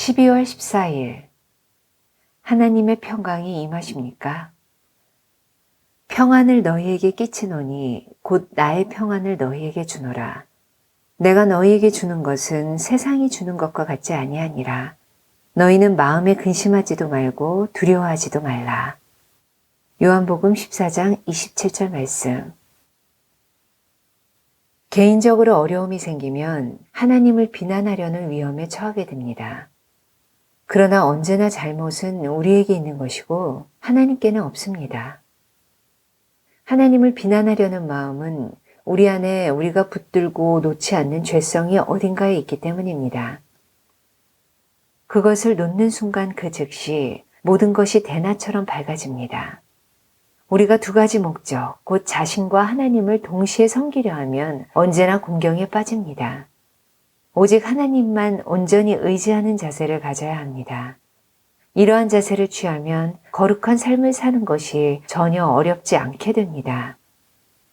12월 14일 하나님의 평강이 임하십니까? 평안을 너희에게 끼치노니 곧 나의 평안을 너희에게 주노라. 내가 너희에게 주는 것은 세상이 주는 것과 같지 아니하니라. 너희는 마음에 근심하지도 말고 두려워하지도 말라. 요한복음 14장 27절 말씀. 개인적으로 어려움이 생기면 하나님을 비난하려는 위험에 처하게 됩니다. 그러나 언제나 잘못은 우리에게 있는 것이고 하나님께는 없습니다. 하나님을 비난하려는 마음은 우리 안에 우리가 붙들고 놓지 않는 죄성이 어딘가에 있기 때문입니다. 그것을 놓는 순간 그 즉시 모든 것이 대낮처럼 밝아집니다. 우리가 두 가지 목적, 곧 자신과 하나님을 동시에 섬기려 하면 언제나 공경에 빠집니다. 오직 하나님만 온전히 의지하는 자세를 가져야 합니다. 이러한 자세를 취하면 거룩한 삶을 사는 것이 전혀 어렵지 않게 됩니다.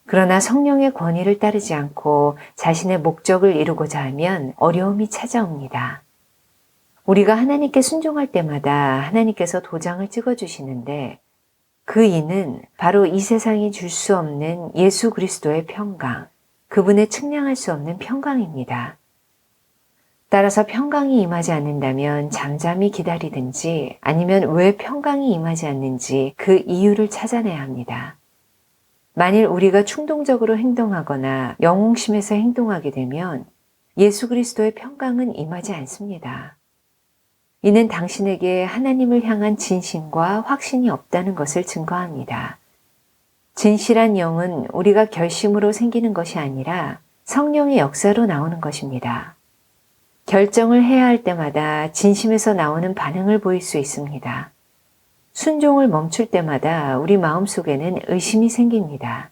그러나 성령의 권위를 따르지 않고 자신의 목적을 이루고자 하면 어려움이 찾아옵니다. 우리가 하나님께 순종할 때마다 하나님께서 도장을 찍어주시는데 그 이는 바로 이 세상이 줄 수 없는 예수 그리스도의 평강, 그분의 측량할 수 없는 평강입니다. 따라서 평강이 임하지 않는다면 잠잠히 기다리든지 아니면 왜 평강이 임하지 않는지 그 이유를 찾아내야 합니다. 만일 우리가 충동적으로 행동하거나 영웅심에서 행동하게 되면 예수 그리스도의 평강은 임하지 않습니다. 이는 당신에게 하나님을 향한 진심과 확신이 없다는 것을 증거합니다. 진실한 영은 우리가 결심으로 생기는 것이 아니라 성령의 역사로 나오는 것입니다. 결정을 해야 할 때마다 진심에서 나오는 반응을 보일 수 있습니다. 순종을 멈출 때마다 우리 마음속에는 의심이 생깁니다.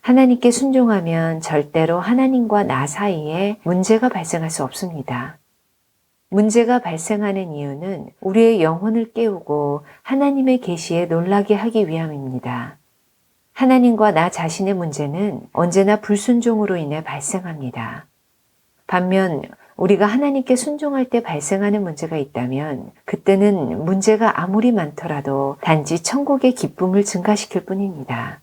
하나님께 순종하면 절대로 하나님과 나 사이에 문제가 발생할 수 없습니다. 문제가 발생하는 이유는 우리의 영혼을 깨우고 하나님의 계시에 놀라게 하기 위함입니다. 하나님과 나 자신의 문제는 언제나 불순종으로 인해 발생합니다. 반면 우리가 하나님께 순종할 때 발생하는 문제가 있다면 그때는 문제가 아무리 많더라도 단지 천국의 기쁨을 증가시킬 뿐입니다.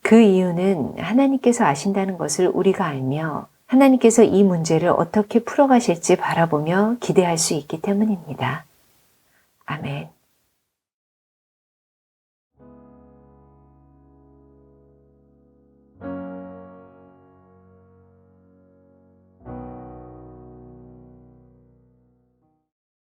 그 이유는 하나님께서 아신다는 것을 우리가 알며 하나님께서 이 문제를 어떻게 풀어가실지 바라보며 기대할 수 있기 때문입니다. 아멘.